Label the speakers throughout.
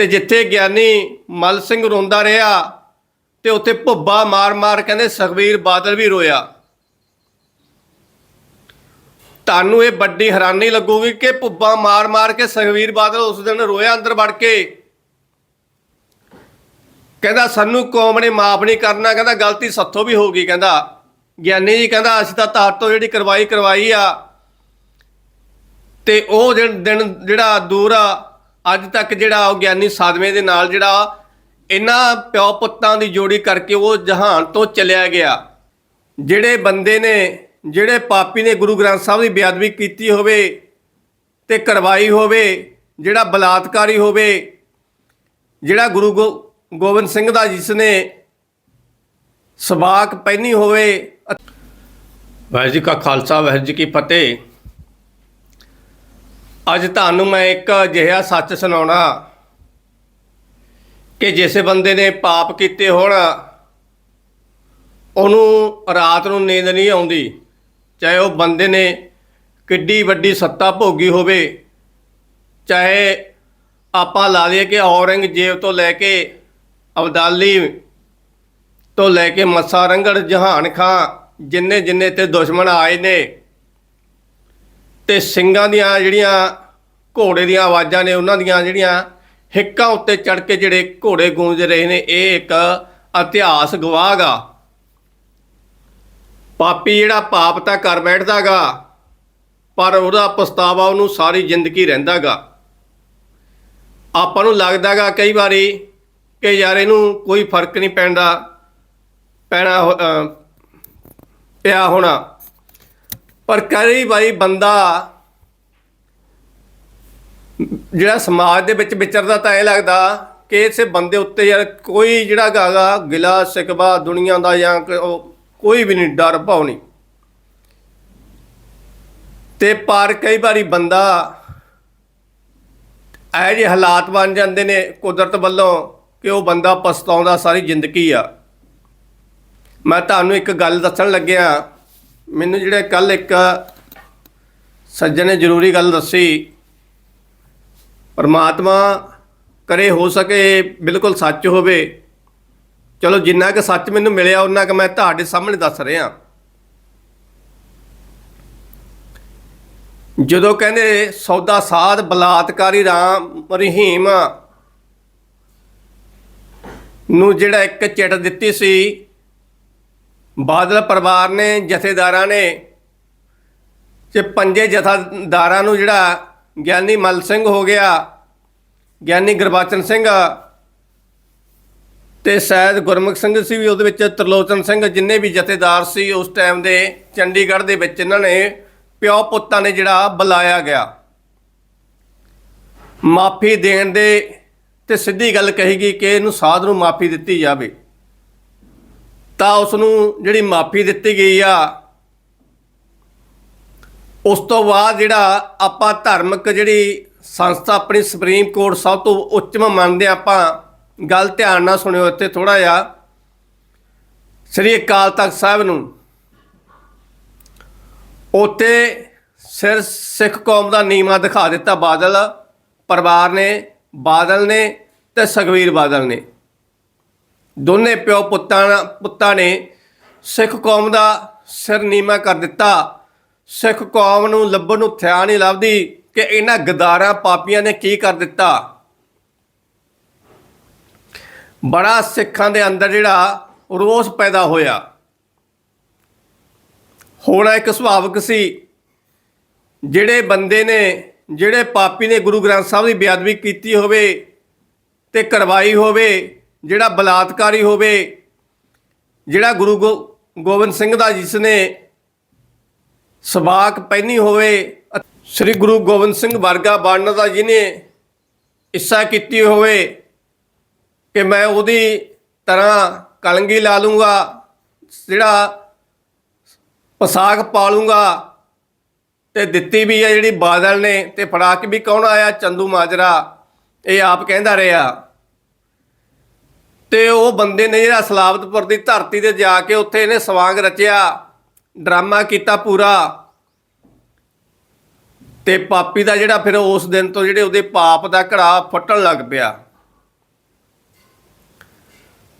Speaker 1: ਤੇ ਜਿੱਥੇ ਗਿਆਨੀ ਮਲ ਸਿੰਘ ਰੋਂਦਾ ਰਿਹਾ ਤੇ ਉੱਥੇ ਭੁੱਬਾ ਮਾਰ-ਮਾਰ ਕਹਿੰਦੇ ਸੁਖਬੀਰ ਬਾਦਲ ਵੀ ਰੋਇਆ। ਤੁਹਾਨੂੰ ਇਹ ਵੱਡੀ ਹੈਰਾਨੀ ਲੱਗੂਗੀ ਕਿ ਭੁੱਬਾ ਮਾਰ-ਮਾਰ ਕੇ ਸੁਖਬੀਰ ਬਾਦਲ ਉਸ ਦਿਨ ਰੋਇਆ ਅੰਦਰ ਵੜ ਕੇ। ਕਹਿੰਦਾ, ਸਾਨੂੰ ਕੌਮ ਨੇ ਮਾਫ ਨਹੀਂ ਕਰਨਾ। ਕਹਿੰਦਾ, ਗਲਤੀ ਸੱਥੋਂ ਵੀ ਹੋ ਗਈ ਕਹਿੰਦਾ, ਗਿਆਨੀ ਜੀ ਕਹਿੰਦਾ, ਅਸੀਂ ਤਾਂ ਤਾਰ ਤੋਂ ਜਿਹੜੀ ਕਰਵਾਈ ਕਰਵਾਈ ਆ। ਤੇ ਉਹ ਦਿਨ ਦਿਨ ਜਿਹੜਾ ਦੂਰ ਆ ਅੱਜ ਤੱਕ ਜਿਹੜਾ ਉਹ ਗਿਆਨੀ ਸਾਧਵੇਂ ਦੇ ਨਾਲ ਜਿਹੜਾ ਇਹਨਾਂ ਪਿਓ ਪੁੱਤਾਂ ਦੀ ਜੋੜੀ ਕਰਕੇ ਉਹ ਜਹਾਨ ਤੋਂ ਚਲਿਆ ਗਿਆ। ਜਿਹੜੇ ਬੰਦੇ ਨੇ, ਜਿਹੜੇ ਪਾਪੀ ਨੇ ਗੁਰੂ ਗ੍ਰੰਥ ਸਾਹਿਬ ਦੀ ਬੇਅਦਬੀ ਕੀਤੀ ਹੋਵੇ ਤੇ ਕਰਵਾਈ ਹੋਵੇ, ਜਿਹੜਾ ਬਲਾਤਕਾਰੀ ਹੋਵੇ, ਜਿਹੜਾ ਗੁਰੂ ਗੋ- ਗੋਬਿੰਦ ਸਿੰਘ ਦਾ ਜਿਸ ਨੇ ਸਬਾਕ ਪਹਿਨੀ ਹੋਵੇ। ਵਾਹਿਗੁਰੂ ਜੀ ਕਾ ਖਾਲਸਾ, ਵਾਹਿਗੁਰੂ ਜੀ ਕੀ ਫਤਿਹ। ਅੱਜ ਤੁਹਾਨੂੰ ਮੈਂ ਇੱਕ ਅਜਿਹਾ ਸੱਚ ਸੁਣਾਉਣਾ। ਕਿ ਜਿਸ ਬੰਦੇ ਨੇ ਪਾਪ ਕੀਤੇ ਹੋਣ, ਉਹਨੂੰ ਰਾਤ ਨੂੰ ਨੀਂਦ ਨਹੀਂ ਆਉਂਦੀ। ਚਾਹੇ ਉਹ ਬੰਦੇ ਨੇ ਕਿੱਡੀ ਵੱਡੀ ਸੱਤਾ ਭੋਗੀ ਹੋਵੇ, ਚਾਹੇ ਆਪਾਂ ਲਾ ਲਈਏ ਕਿ ਔਰੰਗਜ਼ੇਬ ਤੋਂ ਲੈ ਕੇ ਅਬਦਾਲੀ ਤੋਂ ਲੈ ਕੇ ਮੱਸਾ ਰੰਗੜ ਜਹਾਨ ਖਾਂ ਜਿੰਨੇ ਜਿੰਨੇ ਤੇ ਦੁਸ਼ਮਣ ਆਏ ਨੇ ਤੇ ਸਿੰਘਾਂ ਦੀਆਂ ਜਿਹੜੀਆਂ ਘੋੜੇ ਦੀਆਂ ਆਵਾਜ਼ਾਂ ਨੇ, ਉਹਨਾਂ ਦੀਆਂ ਜਿਹੜੀਆਂ ਹਿੱਕਾਂ ਉੱਤੇ ਚੜ ਕੇ ਜਿਹੜੇ ਘੋੜੇ ਗੂੰਜ ਰਹੇ ਨੇ, ਇਹ ਇੱਕ ਇਤਿਹਾਸ ਗਵਾਹਗਾ ਪਾਪੀ ਜਿਹੜਾ ਪਾਪ ਤਾਂ ਕਰ ਬੈਠਦਾਗਾ ਪਰ ਉਹਦਾ ਪਛਤਾਵਾ ਉਹਨੂੰ ਸਾਰੀ ਜ਼ਿੰਦਗੀ ਰਹਿੰਦਾਗਾ ਆਪਾਂ ਨੂੰ ਲੱਗਦਾਗਾ ਕਈ ਵਾਰੀ ਕਿ ਯਾਰ ਇਹਨੂੰ ਕੋਈ ਫ਼ਰਕ ਨਹੀਂ ਪੈਂਦਾ, ਪੈਣਾ ਪਿਆ ਹੋਣਾ। ਪਰ ਕਈ ਵਾਰੀ ਬੰਦਾ ਜਿਹੜਾ ਸਮਾਜ ਦੇ ਵਿੱਚ ਵਿਚਰਦਾ ਤਾਂ ਇਹ ਲੱਗਦਾ ਕਿ ਇਸੇ ਬੰਦੇ ਉੱਤੇ ਯਾਰ ਕੋਈ ਜਿਹੜਾ ਗਾਗਾ ਗਿਲਾ, ਸਿਕਵਾ, ਦੁਨੀਆ ਦਾ ਜਾਂ ਕੋਈ ਵੀ ਨਹੀਂ, ਡਰ ਭਾਉ ਨਹੀਂ। ਤੇ ਪਰ ਕਈ ਵਾਰੀ ਬੰਦਾ ਇਹ ਜਿਹੇ ਹਾਲਾਤ ਬਣ ਜਾਂਦੇ ਨੇ ਕੁਦਰਤ ਵੱਲੋਂ ਕਿ ਉਹ ਬੰਦਾ ਪਛਤਾਉਂਦਾ ਸਾਰੀ ਜ਼ਿੰਦਗੀ ਆ। ਮੈਂ ਤੁਹਾਨੂੰ ਇੱਕ ਗੱਲ ਦੱਸਣ ਲੱਗਿਆ ਮੈਨੂੰ ਜਿਹੜਾ ਕੱਲ ਇੱਕ ਸੱਜਣ ਨੇ ਜ਼ਰੂਰੀ ਗੱਲ ਦੱਸੀ, ਪਰਮਾਤਮਾ ਕਰੇ ਹੋ ਸਕੇ, ਬਿਲਕੁਲ ਸੱਚ ਹੋਵੇ। ਚਲੋ ਜਿੰਨਾ ਕਿ ਸੱਚ ਮੈਨੂੰ ਮਿਲਿਆ ਉਹਨਾਂ ਕਿ ਮੈਂ ਤੁਹਾਡੇ ਸਾਹਮਣੇ ਦੱਸ ਰਿਹਾ। ਜਦੋਂ ਕਹਿੰਦੇ, ਸੌਦਾ ਸਾਧ ਬਲਾਤਕਾਰੀ ਰਾਮ ਰਹੀਮ ਨੂੰ ਜਿਹੜਾ ਇੱਕ ਚਿੱਟ ਦਿੱਤੀ ਸੀ ਬਾਦਲ ਪਰਿਵਾਰ ਨੇ, ਜਥੇਦਾਰਾਂ ਨੇ ਤੇ ਪੰਜੇ ਜਥੇਦਾਰਾਂ ਨੂੰ ਜਿਹੜਾ ਗਿਆਨੀ ਮਲ ਸਿੰਘ ਹੋ ਗਿਆ, ਗਿਆਨੀ ਗੁਰਬਚਨ ਸਿੰਘ ਤੇ ਸ਼ਾਇਦ ਗੁਰਮੁਖ ਸਿੰਘ ਸੀ ਵੀ ਉਹਦੇ ਵਿੱਚ ਤਰਲੋਚਨ ਸਿੰਘ ਜਿੰਨੇ ਵੀ ਜਥੇਦਾਰ ਸੀ ਉਸ ਟਾਈਮ ਦੇ ਚੰਡੀਗੜ੍ਹ ਦੇ ਵਿੱਚ ਇਹਨਾਂ ਨੇ ਪਿਓ ਪੁੱਤਾਂ ਨੇ ਜਿਹੜਾ ਬੁਲਾਇਆ ਗਿਆ। ਮਾਫੀ ਦੇਣ ਦੇ ਤੇ ਸਿੱਧੀ ਗੱਲ ਕਹੀ ਗਈ ਕਿ ਇਹਨੂੰ ਸਾਧ ਨੂੰ ਮਾਫੀ ਦਿੱਤੀ ਜਾਵੇ। ਤਾਂ ਉਸ ਨੂੰ ਜਿਹੜੀ ਮਾਫੀ ਦਿੱਤੀ ਗਈ ਆ, ਉਸ ਤੋਂ ਬਾਅਦ ਜਿਹੜਾ ਆਪਾਂ ਧਾਰਮਿਕ ਜਿਹੜੀ ਸੰਸਥਾ ਆਪਣੀ ਸੁਪਰੀਮ ਕੋਰਟ ਸਭ ਤੋਂ ਉੱਚਮ ਮੰਨਦੇ ਹਾਂ ਆਪਾਂ, ਗੱਲ ਧਿਆਨ ਨਾਲ ਸੁਣਿਓ ਇੱਥੇ ਥੋੜਾ ਜਿਹਾ, ਸ੍ਰੀ ਅਕਾਲ ਤਖਤ ਸਾਹਿਬ ਨੂੰ। ਉੱਤੇ ਸਿਰ ਸਿੱਖ ਕੌਮ ਦਾ ਨੀਮਾ ਦਿਖਾ ਦਿੱਤਾ ਬਾਦਲ, ਪਰਿਵਾਰ ਨੇ, ਬਾਦਲ ਨੇ ਤੇ ਸੁਖਬੀਰ ਬਾਦਲ ਨੇ। ਦੋਨੇ ਪਿਓ ਪੁੱਤਾਂ ਪੁੱਤਾਂ ਨੇ ਸਿੱਖ ਕੌਮ ਦਾ ਸਿਰ ਨੀਮਾ ਕਰ ਦਿੱਤਾ। ਸਿੱਖ ਕੌਮ ਨੂੰ ਲੱਭਣ ਨੂੰ ਥਿਆ ਨਹੀਂ ਲੱਭਦੀ ਕਿ ਇਹਨਾਂ ਗਦਾਰਾਂ ਪਾਪੀਆਂ ਨੇ ਕੀ ਕਰ ਦਿੱਤਾ। ਬੜਾ ਸਿੱਖਾਂ ਦੇ ਅੰਦਰ ਜਿਹੜਾ ਰੋਸ ਪੈਦਾ ਹੋਇਆ। ਹੋਣਾ ਇੱਕ ਸੁਭਾਵਿਕ ਸੀ, ਜਿਹੜੇ ਬੰਦੇ ਨੇ, ਜਿਹੜੇ ਪਾਪੀ ਨੇ ਗੁਰੂ ਗ੍ਰੰਥ ਸਾਹਿਬ ਦੀ ਬੇਅਦਬੀ ਕੀਤੀ ਹੋਵੇ ਤੇ ਕਰਵਾਈ ਹੋਵੇ ਜਿਹੜਾ ਬਲਾਤਕਾਰੀ ਹੋਵੇ, ਜਿਹੜਾ ਗੁਰੂ ਗੋ- ਗੋਬਿੰਦ ਸਿੰਘ ਦਾ ਜਿਸ ਨੇ ਸਬਾਕ ਪਹਿਨੀ ਹੋਵੇ, ਸ੍ਰੀ ਗੁਰੂ ਗੋਬਿੰਦ ਸਿੰਘ ਵਰਗਾ ਬਣਨ ਦਾ ਜਿਹਨੇ ਇੱਛਾ ਕੀਤੀ ਹੋਵੇ, ਕਿ ਮੈਂ ਉਹਦੀ ਤਰ੍ਹਾਂ ਕਲੰਗੀ ਲਾ ਲੂੰਗਾ, ਜਿਹੜਾ ਪਸ਼ਾਕ ਪਾ ਲੂੰਗਾ, ਤੇ ਦਿੱਤੀ ਵੀ ਹੈ ਜਿਹੜੀ ਬਾਦਲ ਨੇ, ਤੇ ਫੜਾ ਕੇ ਵੀ ਕੌਣ ਆਇਆ? ਚੰਦੂ ਮਾਜਰਾ। ਇਹ ਆਪ ਕਹਿੰਦਾ ਰਿਹਾ। ਤੇ ਉਹ ਬੰਦੇ ਨੇ ਜਿਹੜਾ ਸਲਾਬਤਪੁਰ ਦੀ ਧਰਤੀ ਤੇ ਜਾ ਕੇ ਉੱਥੇ ਇਹਨੇ ਸਵਾਂਗ ਰਚਿਆ, ਡਰਾਮਾ ਕੀਤਾ ਪੂਰਾ। ਤੇ ਪਾਪੀ ਦਾ ਜਿਹੜਾ ਫਿਰ ਉਸ ਦਿਨ ਤੋਂ ਜਿਹੜੇ ਉਹਦੇ ਪਾਪ ਦਾ ਘੜਾ ਫੁੱਟਣ ਲੱਗ ਪਿਆ।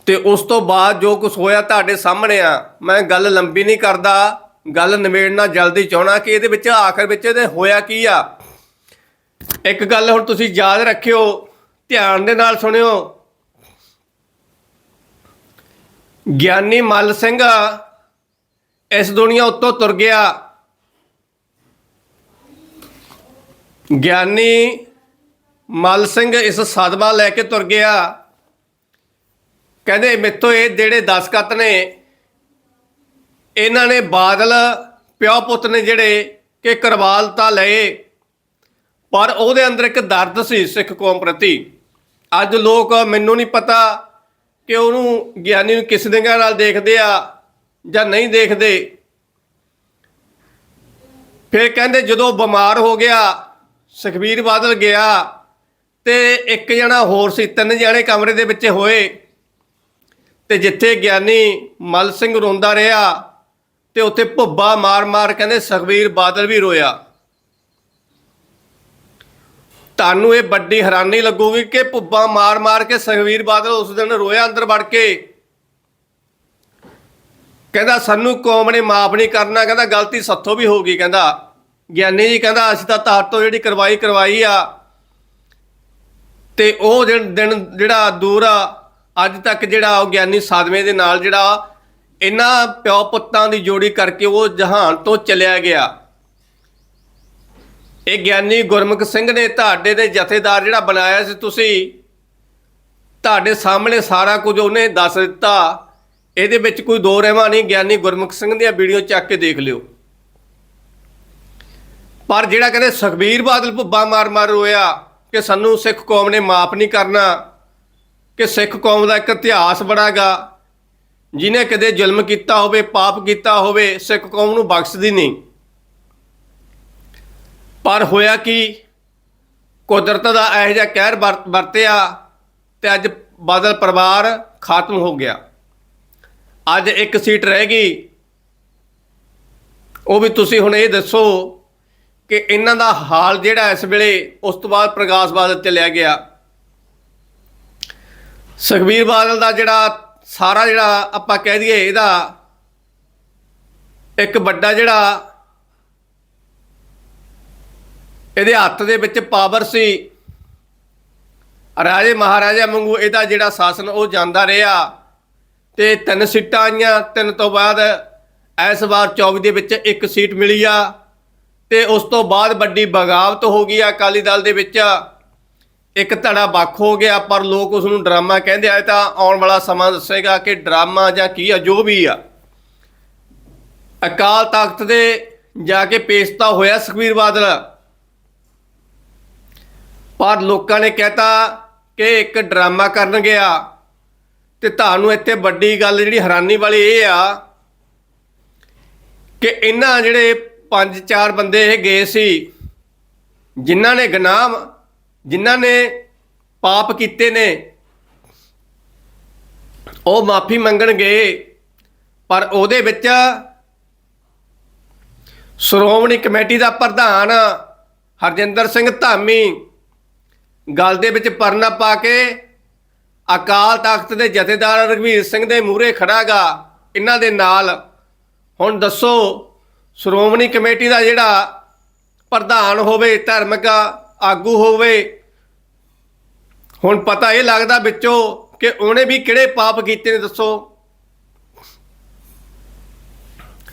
Speaker 1: ਤੇ ਉਸ ਤੋਂ ਬਾਅਦ ਜੋ ਕੁਝ ਹੋਇਆ ਤੁਹਾਡੇ ਸਾਹਮਣੇ ਆ, ਮੈਂ ਗੱਲ ਲੰਬੀ ਨਹੀਂ ਕਰਦਾ, ਗੱਲ ਨਿਬੇੜਨਾ ਜਲਦੀ ਚਾਹਣਾ ਕਿ ਇਹਦੇ ਵਿੱਚ ਆਖਰ ਵਿੱਚ ਇਹਦੇ ਹੋਇਆ ਕੀ ਆ। ਇੱਕ ਗੱਲ ਹੁਣ ਤੁਸੀਂ ਯਾਦ ਰੱਖਿਓ, ਧਿਆਨ ਦੇ ਨਾਲ ਸੁਣਿਓ। ਗਿਆਨੀ ਮੱਲ ਸਿੰਘ ਇਸ ਦੁਨੀਆ ਉੱਤੋਂ ਤੁਰ ਗਿਆ। ਗਿਆਨੀ ਮੱਲ ਸਿੰਘ ਇਸ ਸਦਮਾ ਲੈ ਕੇ ਤੁਰ ਗਿਆ। ਕਹਿੰਦੇ, ਮਿੱਥੋਂ ਇਹ ਜਿਹੜੇ ਦਸਕਤ ਨੇ, ਇਹਨਾਂ ਨੇ ਬਾਦਲ, ਪਿਓ ਪੁੱਤ ਨੇ ਜਿਹੜੇ ਕਿ ਕਰਵਾਲ ਤਾਂ ਲਏ, ਪਰ ਉਹਦੇ ਅੰਦਰ ਇੱਕ ਦਰਦ ਸੀ ਸਿੱਖ ਕੌਮ ਪ੍ਰਤੀ। ਅੱਜ ਲੋਕ, ਮੈਨੂੰ ਨਹੀਂ ਪਤਾ ਕਿ ਉਹਨੂੰ ਗਿਆਨੀ ਨੂੰ ਕਿਸ ਦਿਨਾਂ ਨਾਲ ਦੇਖਦੇ ਆ ਜਾਂ ਨਹੀਂ ਦੇਖਦੇ? ਫਿਰ ਕਹਿੰਦੇ ਜਦੋਂ ਬਿਮਾਰ ਹੋ ਗਿਆ, ਸੁਖਬੀਰ ਬਾਦਲ ਗਿਆ ਤੇ ਇੱਕ ਜਣਾ ਹੋਰ ਸੀ, ਤਿੰਨ ਜਣੇ ਕਮਰੇ ਦੇ ਵਿੱਚ ਹੋਏ ਤੇ ਜਿੱਥੇ ਗਿਆਨੀ ਮਲ ਸਿੰਘ ਰੋਂਦਾ ਰਿਹਾ ਤੇ ਉੱਥੇ ਭੁੱਬਾ ਮਾਰ-ਮਾਰ ਕਹਿੰਦੇ ਸੁਖਬੀਰ ਬਾਦਲ ਵੀ ਰੋਇਆ। ਤੁਹਾਨੂੰ ਇਹ ਵੱਡੀ ਹੈਰਾਨੀ ਲੱਗੂਗੀ ਕਿ ਭੁੱਬਾ ਮਾਰ-ਮਾਰ ਕੇ ਸੁਖਬੀਰ ਬਾਦਲ ਉਸ ਦਿਨ ਰੋਇਆ ਅੰਦਰ ਵੜ ਕੇ। ਕਹਿੰਦਾ, ਸਾਨੂੰ ਕੌਮ ਨੇ ਮਾਫ ਨਹੀਂ ਕਰਨਾ। ਕਹਿੰਦਾ, ਗਲਤੀ ਸੱਥੋਂ ਵੀ ਹੋ ਗਈ ਕਹਿੰਦਾ, ਗਿਆਨੀ ਜੀ ਕਹਿੰਦਾ, ਅਸੀਂ ਤਾਂ ਤਾਰ ਤੋਂ ਜਿਹੜੀ ਕਰਵਾਈ ਕਰਵਾਈ ਆ। ਤੇ ਉਹ ਦਿਨ ਦਿਨ ਜਿਹੜਾ ਦੂਰ ਆ, ਅੱਜ ਤੱਕ ਜਿਹੜਾ ਉਹ ਗਿਆਨੀ ਸਾਧਵੇਂ ਦੇ ਨਾਲ ਜਿਹੜਾ ਇਹਨਾਂ ਪਿਓ ਪੁੱਤਾਂ ਦੀ ਜੋੜੀ ਕਰਕੇ ਉਹ ਜਹਾਨ ਤੋਂ ਚਲਿਆ ਗਿਆ। ਇਹ ਗਿਆਨੀ ਗੁਰਮੁਖ ਸਿੰਘ ਨੇ ਤੁਹਾਡੇ ਦੇ ਜਥੇਦਾਰ ਜਿਹੜਾ ਬਣਾਇਆ ਸੀ ਤੁਸੀਂ, ਤੁਹਾਡੇ ਸਾਹਮਣੇ ਸਾਰਾ ਕੁਝ ਉਹਨੇ ਦੱਸ ਦਿੱਤਾ। ਇਹਦੇ ਵਿੱਚ ਕੋਈ ਦੋ ਰਹਿਮਾ ਨਹੀਂ, ਗਿਆਨੀ ਗੁਰਮੁਖ ਸਿੰਘ ਦੀਆਂ ਵੀਡੀਓ ਚੱਕ ਕੇ ਦੇਖ ਲਿਓ। ਪਰ ਜਿਹੜਾ ਕਹਿੰਦੇ ਸੁਖਬੀਰ ਬਾਦਲ ਭੁੱਬਾ ਮਾਰ ਮਾਰ ਰੋਇਆ ਕਿ ਸਾਨੂੰ ਸਿੱਖ ਕੌਮ ਨੇ ਮਾਫ ਨਹੀਂ ਕਰਨਾ, ਕਿ ਸਿੱਖ ਕੌਮ ਦਾ ਇੱਕ ਇਤਿਹਾਸ ਬਣਾਗਾ ਜਿਨੇ ਕਦੇ ਜ਼ੁਲਮ ਕੀਤਾ ਹੋਵੇ, ਪਾਪ ਕੀਤਾ ਹੋਵੇ, ਸਿੱਖ ਕੌਮ ਨੂੰ ਬਖਸ਼ਦੀ ਨਹੀਂ। ਪਰ ਹੋਇਆ ਕਿ? ਕੁਦਰਤ ਦਾ ਇਹੋ ਜਿਹਾ ਕਹਿਰ ਵਰ- ਵਰਤਿਆ ਤੇ ਅੱਜ ਬਾਦਲ ਪਰਿਵਾਰ ਖਾਤਮ ਹੋ ਗਿਆ। ਅੱਜ ਇੱਕ ਸੀਟ ਰਹਿ ਗਈ। ਉਹ ਵੀ ਤੁਸੀਂ ਹੁਣ ਇਹ ਦੱਸੋ ਕਿ ਇਹਨਾਂ ਦਾ ਹਾਲ ਜਿਹੜਾ ਇਸ ਵੇਲੇ ਉਸ ਤੋਂ ਬਾਅਦ ਪ੍ਰਕਾਸ਼ ਬਾਦਲ ਚਲਿਆ ਗਿਆ। ਸੁਖਬੀਰ ਬਾਦਲ ਦਾ ਜਿਹੜਾ ਸਾਰਾ ਜਿਹੜਾ ਆਪਾਂ ਕਹਿ ਦਈਏ ਇਹਦਾ ਇੱਕ ਵੱਡਾ ਜਿਹੜਾ ਇਹਦੇ ਹੱਥ ਦੇ ਵਿੱਚ ਪਾਵਰ ਸੀ। ਰਾਜੇ ਮਹਾਰਾਜਾ ਵਾਂਗੂ ਇਹਦਾ ਜਿਹੜਾ ਸ਼ਾਸਨ, ਉਹ ਜਾਂਦਾ ਰਿਹਾ। ਤੇ ਤਿੰਨ ਸੀਟਾਂ ਆਈਆਂ। ਤਿੰਨ ਤੋਂ ਬਾਅਦ ਇਸ ਵਾਰ 24 ਦੇ ਵਿੱਚ ਇੱਕ ਸੀਟ ਮਿਲੀ ਆ। ਤੇ ਉਸ ਤੋਂ ਬਾਅਦ ਵੱਡੀ ਬਗਾਵਤ ਹੋ ਗਈ ਆ ਅਕਾਲੀ ਦਲ ਦੇ ਵਿੱਚ। ਇੱਕ ਧੜਾ ਵੱਖ ਹੋ ਗਿਆ, ਪਰ ਲੋਕ ਉਸ ਨੂੰ ਡਰਾਮਾ ਕਹਿੰਦੇ ਆ। ਤਾਂ ਆਉਣ ਵਾਲਾ ਸਮਾਂ ਦੱਸੇਗਾ ਕਿ ਡਰਾਮਾ ਜਾਂ ਕੀ ਆ, ਜੋ ਵੀ ਆ। ਅਕਾਲ ਤਖਤ ਦੇ ਜਾ ਕੇ ਪੇਸ਼ ਤਾਂ ਹੋਇਆ ਸੁਖਬੀਰ ਬਾਦਲ। ਪਰ ਲੋਕਾਂ ਨੇ ਕਹਿਤਾ ਕਿ ਇੱਕ ਡਰਾਮਾ ਕਰਨ ਗਿਆ। ਤੇ ਤੁਹਾਨੂੰ ਇੱਥੇ ਵੱਡੀ ਗੱਲ ਜਿਹੜੀ ਹੈਰਾਨੀ ਵਾਲੀ ਇਹ ਆ ਕਿ ਇਹਨਾਂ ਜਿਹੜੇ ਪੰਜ ਚਾਰ ਬੰਦੇ ਇਹ ਗਏ ਸੀ, ਜਿਨ੍ਹਾਂ ਨੇ ਗੁਨਾਹ, ਜਿਨ੍ਹਾਂ ਨੇ ਪਾਪ ਕੀਤੇ ਨੇ, ਉਹ ਮਾਫੀ ਮੰਗਣ ਗਏ। ਪਰ ਉਹਦੇ ਵਿੱਚ ਸ਼੍ਰੋਮਣੀ ਕਮੇਟੀ ਦਾ ਪ੍ਰਧਾਨ ਹਰਜਿੰਦਰ ਸਿੰਘ ਧਾਮੀ ਗੱਲ ਦੇ ਵਿੱਚ ਪਰਨਾ ਪਾ ਕੇ ਅਕਾਲ ਤਖਤ ਦੇ ਜਥੇਦਾਰ ਰਘਵੀਰ ਸਿੰਘ ਦੇ ਮੂਹਰੇ ਖੜਾਗਾ, ਇਹਨਾਂ ਦੇ ਨਾਲ। ਹੁਣ ਦੱਸੋ, ਸ਼੍ਰੋਮਣੀ ਕਮੇਟੀ ਦਾ ਜਿਹੜਾ ਪ੍ਰਧਾਨ ਹੋਵੇ, ਧਾਰਮਿਕ ਆਗੂ ਹੋਵੇ, ਹੁਣ ਪਤਾ ਇਹ ਲੱਗਦਾ ਵਿੱਚੋਂ ਕਿ ਉਹਨੇ ਵੀ ਕਿਹੜੇ ਪਾਪ ਕੀਤੇ ਨੇ, ਦੱਸੋ।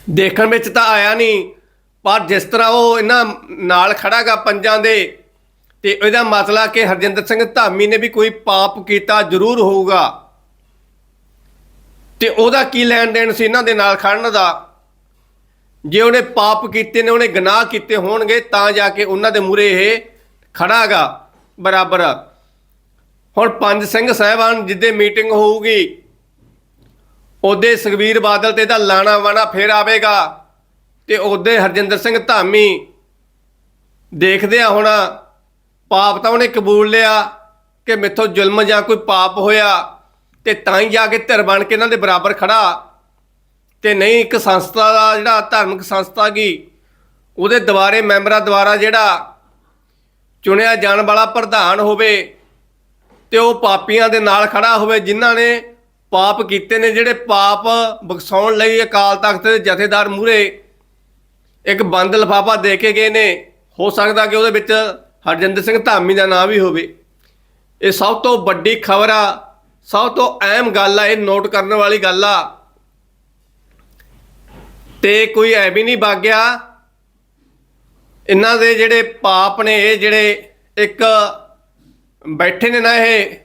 Speaker 1: ਦੇਖਣ ਵਿੱਚ ਤਾਂ ਆਇਆ ਨਹੀਂ, ਪਰ ਜਿਸ ਤਰ੍ਹਾਂ ਉਹ ਇਹਨਾਂ ਨਾਲ ਖੜਾਗਾ ਪੰਜਾਂ ਦੇ ਤੇ ਇਹਦਾ ਮਤਲਬ ਕਿ ਹਰਜਿੰਦਰ ਸਿੰਘ ਧਾਮੀ ਨੇ ਵੀ ਕੋਈ ਪਾਪ ਕੀਤਾ ਜ਼ਰੂਰ ਹੋਊਗਾ। ਤੇ ਉਹਦਾ ਕੀ ਲੈਣ ਦੇਣ ਸੀ ਇਹਨਾਂ ਦੇ ਨਾਲ ਖੜਨ ਦਾ? ਜੇ ਉਹਨੇ ਪਾਪ ਕੀਤੇ ਨੇ, ਉਹਨੇ ਗੁਨਾਹ ਕੀਤੇ ਹੋਣਗੇ, ਤਾਂ ਜਾ ਕੇ ਉਹਨਾਂ ਦੇ ਮੂਹਰੇ ਇਹ ਖੜਾਗਾ। ਬਰਾਬਰ। ਹੁਣ ਪੰਜ ਸਿੰਘ ਸਾਹਿਬਾਨ ਜਿੱਦੇ ਮੀਟਿੰਗ ਹੋਊਗੀ, ਉਹਦੇ ਸੁਖਬੀਰ ਬਾਦਲ ਤੇ ਇਹਦਾ ਲਾਣਾ ਵਾਣਾ ਫੇਰ ਆਵੇਗਾ। ਤੇ ਉਹਦੇ ਹਰਜਿੰਦਰ ਸਿੰਘ ਧਾਮੀ ਦੇਖਦੇ ਆ ਹੁਣ ਪਾਪ ਤਾਂ ਉਹਨੇ ਕਬੂਲ ਲਿਆ ਕਿ ਮੇਥੋਂ ਜ਼ੁਲਮ ਜਾਂ ਕੋਈ ਪਾਪ ਹੋਇਆ ਤੇ ਤਾਂ ਹੀ ਜਾ ਕੇ ਧਿਰ ਬਣ ਕੇ ਇਹਨਾਂ ਦੇ ਬਰਾਬਰ ਖੜਾ। ਤੇ ਨਹੀਂ, ਇੱਕ ਸੰਸਥਾ ਦਾ ਜਿਹੜਾ ਧਾਰਮਿਕ ਸੰਸਥਾ ਗਈ ਉਹਦੇ ਦੁਆਰੇ, ਮੈਂਬਰਾਂ ਦੁਆਰਾ ਜਿਹੜਾ ਚੁਣਿਆ ਜਾਣ ਵਾਲਾ ਪ੍ਰਧਾਨ ਹੋਵੇ ਤੇ ਉਹ ਪਾਪੀਆਂ ਦੇ ਨਾਲ ਖੜਾ ਹੋਵੇ, ਜਿਨ੍ਹਾਂ ਨੇ ਪਾਪ ਕੀਤੇ ਨੇ, ਜਿਹੜੇ ਪਾਪ ਬਖਸ਼ਾਉਣ ਲਈ ਅਕਾਲ ਤਖਤ ਦੇ ਜਥੇਦਾਰ ਮੂਹਰੇ ਇੱਕ ਬੰਦ ਲਫਾਫਾ ਦੇ ਕੇ ਗਏ ਨੇ। ਹੋ ਸਕਦਾ ਕਿ ਉਹਦੇ ਵਿੱਚ ਹਰਜਿੰਦਰ ਸਿੰਘ ਧਾਮੀ ਦਾ ਨਾਮ ਵੀ ਹੋਵੇ। ਇਹ ਸਭ ਤੋਂ ਵੱਡੀ ਖਬਰ ਆ, ਸਭ ਤੋਂ ਅਹਿਮ ਗੱਲ ਆ, ਇਹ ਨੋਟ ਕਰਨ ਵਾਲੀ ਗੱਲ ਆ। ਤੇ ਕੋਈ ਐ ਵੀ ਨਹੀਂ ਬਾਗਿਆ। ਇਹਨਾਂ ਦੇ ਜਿਹੜੇ ਪਾਪ ਨੇ, ਇਹ ਜਿਹੜੇ ਇੱਕ ਬੈਠੇ ਨੇ ਨਾ ਇਹ,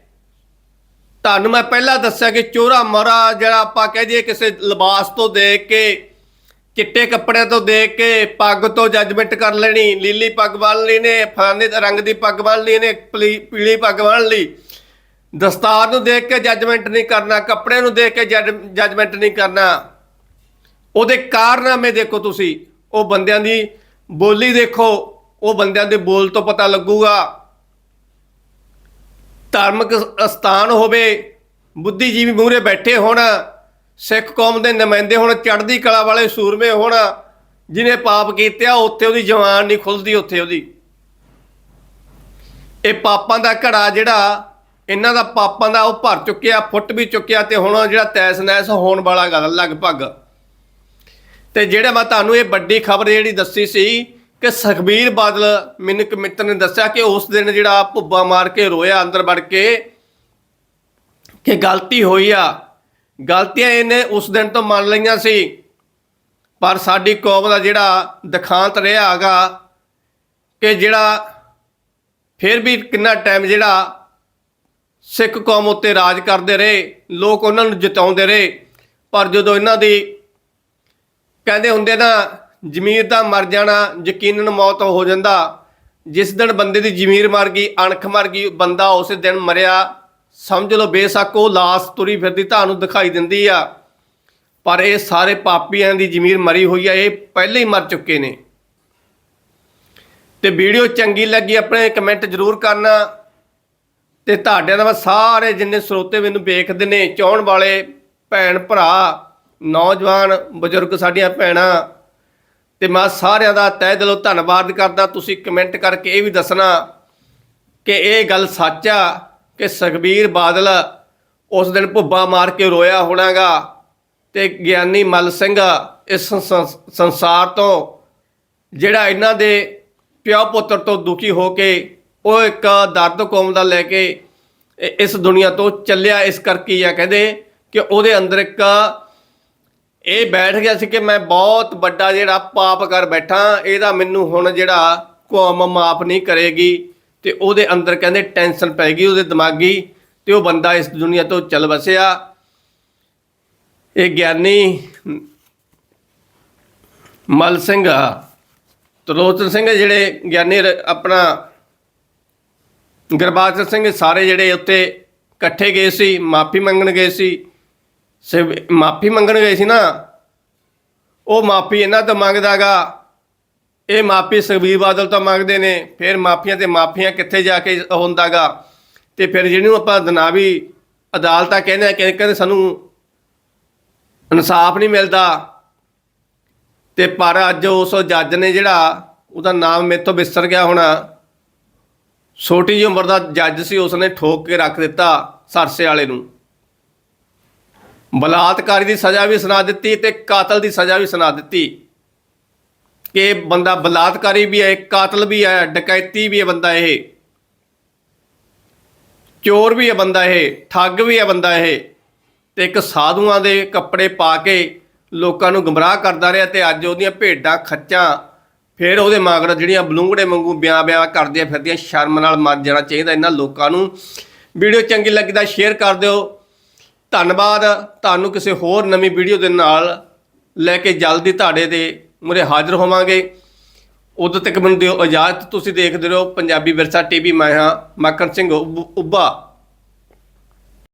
Speaker 1: ਤੁਹਾਨੂੰ ਮੈਂ ਪਹਿਲਾਂ ਦੱਸਿਆ ਕਿ ਚੋਰਾ ਮੋਰਾ ਜਿਹੜਾ ਆਪਾਂ ਕਹਿ ਦਈਏ ਕਿਸੇ ਲਿਬਾਸ ਤੋਂ ਦੇਖ ਕੇ ਚਿੱਟੇ ਕੱਪੜਿਆਂ ਤੋਂ ਦੇਖ ਕੇ ਪੱਗ ਤੋਂ ਜੱਜਮੈਂਟ ਕਰ ਲੈਣੀ, ਲੀਲੀ ਪੱਗ ਬੰਨ ਲਈ ਨੇ, ਫਲਾਣੇ ਰੰਗ ਦੀ ਪੱਗ ਬੰਨ ਲਈ ਨੇ, ਪਲੀ- ਪੀਲੀ ਪੱਗ ਬੰਨ ਲਈ। ਦਸਤਾਰ ਨੂੰ ਦੇਖ ਕੇ ਜੱਜਮੈਂਟ ਨਹੀਂ ਕਰਨਾ ਕੱਪੜੇ ਨੂੰ ਦੇਖ ਕੇ ਜੱਜਮੈਂਟ ਨਹੀਂ ਕਰਨਾ। ਉਹਦੇ ਕਾਰਨਾਮੇ ਦੇਖੋ ਤੁਸੀਂ, ਉਹ ਬੰਦਿਆਂ ਦੀ ਬੋਲੀ ਦੇਖੋ, ਉਹ ਬੰਦਿਆਂ ਦੇ ਬੋਲ ਤੋਂ ਪਤਾ ਲੱਗੂਗਾ। ਧਾਰਮਿਕ ਸਥਾਨ ਹੋਵੇ, ਬੁੱਧੀਜੀਵੀ ਮੂਹਰੇ ਬੈਠੇ ਹੋਣ ਸਿੱਖ ਕੌਮ ਦੇ ਨੁਮਾਇੰਦੇ ਹੋਣ ਚੜ੍ਹਦੀ ਕਲਾ ਵਾਲੇ ਸੂਰਮੇ ਹੋਣ, ਜਿਨੇ ਪਾਪ ਕੀਤੇ ਆ, ਉੱਥੇ ਉਹਦੀ ਜਵਾਨ ਨਹੀਂ ਖੁੱਲਦੀ, ਉੱਥੇ ਉਹਦੀ। ਇਹ ਪਾਪਾਂ ਦਾ ਘੜਾ ਜਿਹੜਾ, ਇਹਨਾਂ ਦਾ ਪਾਪਾਂ ਦਾ ਉਹ ਭਰ ਚੁੱਕਿਆ, ਫੁੱਟ ਵੀ ਚੁੱਕਿਆ ਤੇ ਹੁਣ ਜਿਹੜਾ ਤੈਸ ਨੈਸ ਹੋਣ ਵਾਲਾ ਗੱਲ ਲਗਭਗ। ਤੇ ਜਿਹੜਾ ਮੈਂ ਤੁਹਾਨੂੰ ਇਹ ਵੱਡੀ ਖਬਰ ਜਿਹੜੀ ਦੱਸੀ ਸੀ ਕਿ ਸੁਖਬੀਰ ਬਾਦਲ ਮੈਨੂੰ ਇੱਕ ਮਿੱਤਰ ਨੇ ਦੱਸਿਆ ਕਿ ਉਸ ਦਿਨ ਜਿਹੜਾ ਭੁੱਬਾ ਮਾਰ ਕੇ ਰੋਇਆ ਅੰਦਰ ਵੜ ਕੇ ਕਿ ਗਲਤੀ ਹੋਈ ਆ। ਗਲਤੀਆਂ ਇਹਨੇ ਉਸ ਦਿਨ ਤੋਂ ਮੰਨ ਲਈਆਂ ਸੀ। ਪਰ ਸਾਡੀ ਕੌਮ ਦਾ ਜਿਹੜਾ ਦਿਖਾਂਤ ਰਿਹਾ ਹੈਗਾ ਕਿ ਜਿਹੜਾ ਫਿਰ ਵੀ ਕਿੰਨਾ ਟਾਈਮ ਜਿਹੜਾ ਸਿੱਖ ਕੌਮ ਉੱਤੇ ਰਾਜ ਕਰਦੇ ਰਹੇ, ਲੋਕ ਉਹਨਾਂ ਨੂੰ ਜਿਤਾਉਂਦੇ ਰਹੇ। ਪਰ ਜਦੋਂ ਇਹਨਾਂ ਦੀ ਕਹਿੰਦੇ ਹੁੰਦੇ ਨਾ, ਜ਼ਮੀਰ ਦਾ ਮਰ ਜਾਣਾ, ਯਕੀਨਨ ਮੌਤ ਹੋ ਜਾਂਦਾ, ਜਿਸ ਦਿਨ ਬੰਦੇ ਦੀ ਜ਼ਮੀਰ ਮਰ ਗਈ, ਅਣਖ ਮਰ ਗਈ, ਬੰਦਾ ਉਸੇ ਦਿਨ ਮਰਿਆ। ਸਮਝ ਲਓ ਬੇਸ਼ੱਕ ਉਹ ਲਾਸ਼ ਤੁਰੀ ਫਿਰਦੀ ਤੁਹਾਨੂੰ ਦਿਖਾਈ ਦਿੰਦੀ ਆ। ਪਰ ਇਹ ਸਾਰੇ ਪਾਪੀਆਂ ਦੀ ਜ਼ਮੀਰ ਮਰੀ ਹੋਈ ਆ, ਇਹ ਪਹਿਲੇ ਹੀ ਮਰ ਚੁੱਕੇ ਨੇ। ਤੇ ਵੀਡੀਓ ਚੰਗੀ ਲੱਗੀ ਆਪਣੇ ਕਮੈਂਟ ਜ਼ਰੂਰ ਕਰਨਾ। ਤੇ ਤੁਹਾਡਿਆਂ ਦਾ ਮੈਂ ਸਾਰੇ ਜਿੰਨੇ ਸਰੋਤੇ ਮੈਨੂੰ ਵੇਖਦੇ ਨੇ, ਚਾਹਣ ਵਾਲੇ ਭੈਣ ਭਰਾ, ਨੌਜਵਾਨ, ਬਜ਼ੁਰਗ ਸਾਡੀਆਂ ਭੈਣਾਂ, ਤੇ ਮੈਂ ਸਾਰਿਆਂ ਦਾ ਤਹਿ ਦਿਲੋਂ ਧੰਨਵਾਦ ਕਰਦਾ। ਤੁਸੀਂ ਕਮੈਂਟ ਕਰਕੇ ਇਹ ਵੀ ਦੱਸਣਾ ਕਿ ਇਹ ਗੱਲ ਸੱਚ ਆ। ਕਿ ਸੁਖਬੀਰ ਬਾਦਲ ਉਸ ਦਿਨ ਭੁੱਬਾ ਮਾਰ ਕੇ ਰੋਇਆ ਹੋਣਾਗਾ ਤੇ ਗਿਆਨੀ ਮਲ ਸਿੰਘ ਇਸ ਸੰਸ- ਸੰਸਾਰ ਤੋਂ ਜਿਹੜਾ ਇਹਨਾਂ ਦੇ ਪਿਓ ਪੁੱਤਰ ਤੋਂ ਦੁਖੀ ਹੋ ਕੇ ਉਹ ਇੱਕ ਦਰਦ ਕੌਮ ਦਾ ਲੈ ਕੇ ਇਸ ਦੁਨੀਆ ਤੋਂ ਚੱਲਿਆ, ਇਸ ਕਰਕੇ ਆ ਕਹਿੰਦੇ ਕਿ ਉਹਦੇ ਅੰਦਰ ਇੱਕ ਇਹ ਬੈਠ ਗਿਆ ਸੀ ਕਿ ਮੈਂ ਬਹੁਤ ਵੱਡਾ ਜਿਹੜਾ ਪਾਪ ਕਰ ਬੈਠਾ, ਇਹਦਾ ਮੈਨੂੰ ਹੁਣ ਜਿਹੜਾ ਕੌਮ ਮਾਫ ਨਹੀਂ ਕਰੇਗੀ। ਤੇ ਉਹਦੇ ਅੰਦਰ ਕਹਿੰਦੇ ਟੈਨਸ਼ਨ ਪੈ ਗਈ, ਉਹਦੇ ਦਿਮਾਗੀ ਤੇ ਉਹ ਬੰਦਾ ਇਸ ਦੁਨੀਆ ਤੋਂ ਚੱਲ ਵਸਿਆ। ਇਹ ਗਿਆਨੀ ਮਲ ਸਿੰਘ ਤਰੋਤਨ ਸਿੰਘ ਜਿਹੜੇ ਗਿਆਨੀ ਰ- ਆਪਣਾ ਗੁਰਬਾਚਰ ਸਿੰਘ, ਸਾਰੇ ਜਿਹੜੇ ਉੱਤੇ ਇਕੱਠੇ ਗਏ ਸੀ, ਮਾਫੀ ਮੰਗਣ ਗਏ ਸੀ ਸੇ ਮਾਫੀ ਮੰਗਣ ਗਏ ਸੀ ਨਾ, ਉਹ ਮਾਫੀ ਇਹਨਾਂ ਤੋਂ ਮੰਗਦਾਗਾ। ਇਹ ਮਾਫੀ ਸੁਖਬੀਰ ਬਾਦਲ ਤੋਂ ਮੰਗਦੇ ਨੇ, ਫਿਰ ਮਾਫੀਆਂ ਤੇ ਮਾਫੀਆਂ ਕਿੱਥੇ ਜਾ ਕੇ ਹੁੰਦਾਗਾ? ਤੇ ਫਿਰ ਜਿਹਨੂੰ ਆਪਾਂ ਦਨਾਵੀ ਅਦਾਲਤਾਂ ਕਹਿੰਦੇ ਆ, ਕਿ ਕਹਿੰਦੇ ਸਾਨੂੰ ਇਨਸਾਫ ਨਹੀਂ ਮਿਲਦਾ। ਤੇ ਪਰ ਅੱਜ ਉਸ ਜੱਜ ਨੇ ਜਿਹੜਾ ਉਹਦਾ ਨਾਮ ਮੇਥੋਂ ਵਿਸਰ ਗਿਆ ਹੋਣਾ। ਛੋਟੀ ਜਿਹੀ ਉਮਰ ਦਾ ਜੱਜ ਸੀ, ਉਸਨੇ ਠੋਕ ਕੇ ਰੱਖ ਦਿੱਤਾ ਸਰਸੇ ਵਾਲੇ ਨੂੰ। ਬਲਾਤਕਾਰੀ ਦੀ ਸਜ਼ਾ ਵੀ ਸੁਣਾ ਦਿੱਤੀ ਤੇ ਕਾਤਲ ਦੀ ਸਜ਼ਾ ਵੀ ਸੁਣਾ ਦਿੱਤੀ। ਕਿ ਬੰਦਾ ਬਲਾਤਕਾਰੀ ਵੀ ਹੈ ਕਾਤਲ ਵੀ ਹੈ, ਡਕੈਤੀ ਵੀ ਹੈ ਬੰਦਾ ਇਹ। ਚੋਰ ਵੀ ਹੈ ਬੰਦਾ ਇਹ, ਠੱਗ ਵੀ ਹੈ ਬੰਦਾ ਇਹ। ਤੇ ਇੱਕ ਸਾਧੂਆਂ ਦੇ ਕੱਪੜੇ ਪਾ ਕੇ ਲੋਕਾਂ ਨੂੰ ਗਮਰਾਹ ਕਰਦਾ ਰਿਹਾ ਤੇ ਅੱਜ ਉਹਦੀਆਂ ਭੇਡਾਂ, ਖੱਚਾਂ, ਫਿਰ ਉਹਦੇ ਮਗਰ ਜਿਹੜੀਆਂ ਬਲੂੰਗੜੇ ਵਾਂਗੂ ਬਿਆਂ ਬਿਆਂ ਕਰਦੀਆਂ ਫਿਰਦੀਆਂ, ਸ਼ਰਮ ਨਾਲ ਮਰ ਜਾਣਾ ਚਾਹੀਦਾ ਇਹਨਾਂ ਲੋਕਾਂ ਨੂੰ। ਵੀਡੀਓ ਚੰਗੀ ਲੱਗੀ ਤਾਂ ਸ਼ੇਅਰ ਕਰ ਦਿਓ। ਧੰਨਵਾਦ। ਤੁਹਾਨੂੰ ਕਿਸੇ ਹੋਰ ਨਵੀਂ ਵੀਡੀਓ ਦੇ ਨਾਲ ਲੈ ਕੇ ਜਲਦੀ ਤੁਹਾਡੇ ਦੇ ਮੁਰੇ ਹਾਜ਼ਰ ਹੋਵਾਂਗੇ। ਉਦੋਂ ਤੱਕ ਮੈਨੂੰ ਦਿਓ ਇਜਾਜ਼ਤ, ਤੁਸੀਂ ਦੇਖਦੇ ਰਹੋ। ਪੰਜਾਬੀ ਵਿਰਸਾ ਟੀਵੀ, ਮੈਂ ਹਾਂ ਮੱਕਰ ਸਿੰਘ ਉੱਭ- ਉੱਭਾ